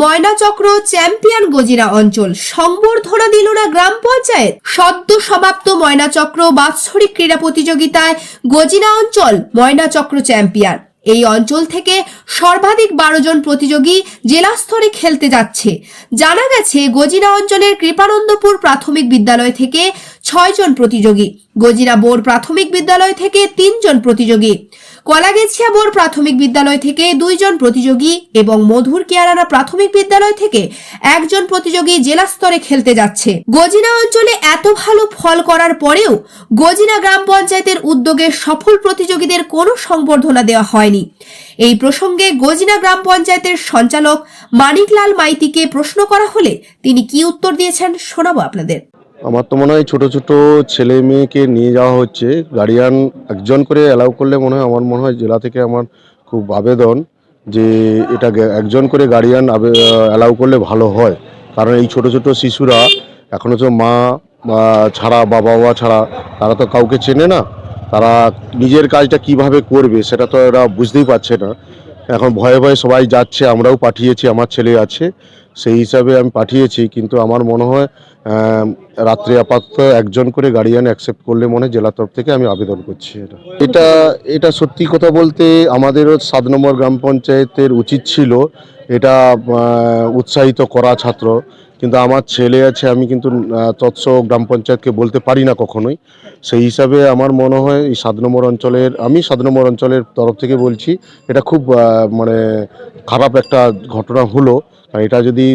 ময়নাচক্র champion গজিরা অঞ্চল। সংবর্ধনা দিল না গ্রাম পঞ্চায়েত। সদ্য সমাপ্ত ময়নাচক্র বাৎসরিক ক্রীড়া প্রতিযোগিতায় গজিনা অঞ্চল ময়নাচক্র চ্যাম্পিয়ন। এই অঞ্চল থেকে সর্বাধিক বারো জন প্রতিযোগী জেলা স্তরে খেলতে যাচ্ছে। জানা গেছে গজিনা অঞ্চলের কৃপানন্দপুর প্রাথমিক বিদ্যালয় থেকে ছয় জন প্রতিযোগী। গজিনা বোর প্রাথমিক বিদ্যালয় থেকে তিনজন প্রতিযোগী। কলাগেছিয়া বোর প্রাথমিক বিদ্যালয় থেকে দুইজন প্রতিযোগী এবং মধুর কেয়ারানা প্রাথমিক বিদ্যালয় থেকে একজন প্রতিযোগী জেলা স্তরে খেলতে যাচ্ছে। গজিনা অঞ্চলে এত ভালো ফল করার পরেও গজিনা গ্রাম পঞ্চায়েতের উদ্যোগে সফল প্রতিযোগীদের কোনো সংবর্ধনা দেওয়া হয়নি। এই প্রসঙ্গে গজিনা গ্রাম পঞ্চায়েতের সঞ্চালক মানিকলাল মাইতিকে প্রশ্ন করা হলে তিনি কি উত্তর দিয়েছেন শোনাবো আপনাদের। আমার তো মনে হয় ছোটো ছোটো ছেলে মেয়েকে নিয়ে যাওয়া হচ্ছে। গার্ডিয়ান একজন করে অ্যালাউ করলে মনে হয়, আমার মনে হয় জেলা থেকে আমার খুব আবেদন যে এটা একজন করে গার্ডিয়ান অ্যালাউ করলে ভালো হয়। কারণ এই ছোট ছোট শিশুরা, এখনও তো মা, বা ছাড়া, বাবা ছাড়া, তারা তো কাউকে চেনে না। তারা নিজের কাজটা কীভাবে করবে সেটা তো এরা বুঝতেই পারছে না। এখন ভয়ে ভয়ে সবাই যাচ্ছে, আমরাও পাঠিয়েছি, আমার ছেলে আছে, সেই হিসাবে আমি পাঠিয়েছি। কিন্তু আমার মনে হয় রাত্রে আপাতত একজন করে গার্ডিয়ান অ্যাকসেপ্ট করলে মনে জেলা তরফ থেকে আমি আবেদন করছি এটা। এটা এটা সত্যি কথা বলতে আমাদেরও সাত নম্বর গ্রাম পঞ্চায়েতের উচিত ছিল এটা উৎসাহিত করা ছাত্র। কিন্তু আমার ছেলে আছে, আমি কিন্তু তৎস গ্রাম পঞ্চায়েতকে বলতে পারি না কখনোই। সেই হিসাবে আমার মনে হয়, এই সাত নম্বর অঞ্চলের, আমি সাত নম্বর অঞ্চলের তরফ থেকে বলছি, এটা খুব মানে খারাপ একটা ঘটনা হলো। এটা যদি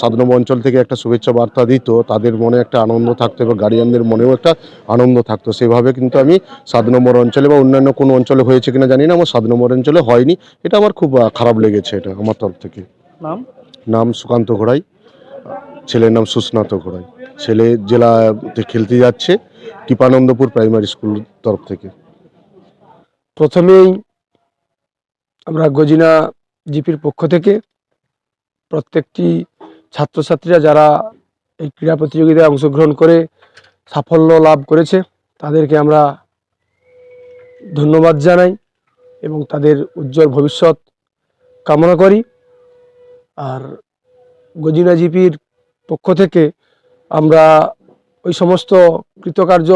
সাত নম্বর অঞ্চল থেকে একটা শুভেচ্ছা বার্তা দিত, তাদের মনে একটা আনন্দ থাকতো এবং গার্ডিয়ানদের মনেও একটা আনন্দ থাকতো। সেভাবে কিন্তু আমি সাত নম্বর অঞ্চলে বা অন্যান্য কোনো অঞ্চলে হয়েছে কিনা জানি না, আমার সাত নম্বর অঞ্চলে হয়নি। এটা আমার খুব খারাপ লেগেছে এটা, আমার তরফ থেকে। নাম? নাম সুকান্ত ঘোড়াই। ছেলের নাম সুস্নাত ঘোড়াই। ছেলে জেলাতে খেলতে যাচ্ছে কৃপানন্দপুর প্রাইমারি স্কুল তরফ থেকে। প্রথমেই আমরা গজিনা জিপির পক্ষ থেকে প্রত্যেকটি ছাত্রছাত্রীরা যারা এই ক্রীড়া প্রতিযোগিতায় অংশগ্রহণ করে সাফল্য লাভ করেছে তাদেরকে আমরা ধন্যবাদ জানাই এবং তাদের উজ্জ্বল ভবিষ্যৎ কামনা করি। আর গজিনা জিপির পক্ষ থেকে আমরা ওই সমস্ত কৃতকার্য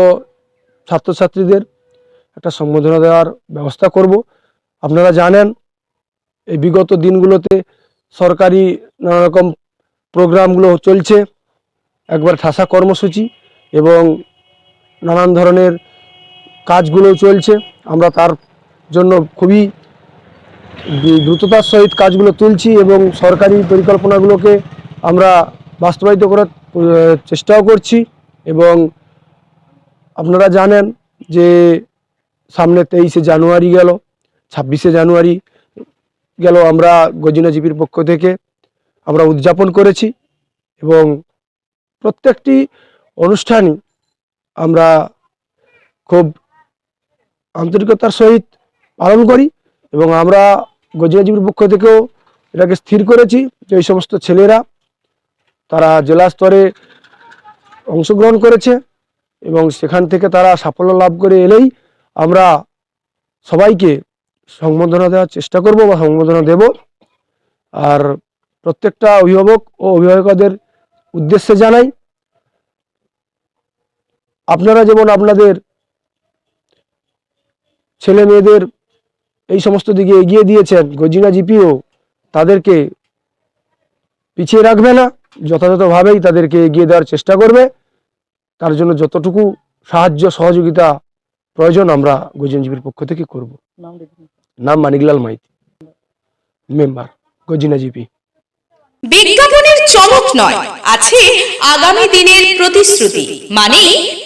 ছাত্রছাত্রীদের একটা সম্বোধনা দেওয়ার ব্যবস্থা করব। আপনারা জানেন, এই বিগত দিনগুলোতে সরকারি নানা রকম প্রোগ্রামগুলো চলছে, একবার ঠাসা কর্মসূচি এবং নানান ধরনের কাজগুলো চলছে। আমরা তার জন্য খুবই দ্রুততার সহিত কাজগুলো তুলছি এবং সরকারি পরিকল্পনাগুলোকে আমরা বাস্তবায়িত করার চেষ্টাও করছি এবং আপনারা জানেন যে সামনে তেইশে জানুয়ারি গেল, ছাব্বিশে জানুয়ারি গেল, আমরা গজিনা জিপির পক্ষ থেকে আমরা উদযাপন করেছি এবং প্রত্যেকটি অনুষ্ঠানই আমরা খুব আন্তরিকতার সহিত পালন করি। এবং আমরা গজিনা জিপির পক্ষ থেকেও এটাকে স্থির করেছি যে এই সমস্ত ছেলেরা তারা জেলা স্তরে অংশগ্রহণ করেছে এবং সেখান থেকে তারা সাফল্য লাভ করে এলেই আমরা সবাইকে সংবর্ধনা দেওয়ার চেষ্টা করব বা সংবর্ধনা দেব। আর প্রত্যেকটা অভিভাবক ও অভিভাবকদের উদ্দেশ্যে জানাই, আপনারা যেমন আপনাদের ছেলে মেয়েদের এই সমস্ত দিকে এগিয়ে দিয়েছেন গজিনা জিপিও তাদেরকে পিছিয়ে রাখবে না যথাযথভাবেই তাদেরকে এগিয়ে দেওয়ার চেষ্টা করবে। তার জন্য যতটুকু সাহায্য সহযোগিতা প্রয়োজন আমরা গজিনজীবীর পক্ষ থেকে করব। নাম মানিকলাল মাইতি মেম্বার গজিনা জিপি। বিজ্ঞাপনের চমক নয় আছে আগামী দিনের প্রতিশ্রুতি মানে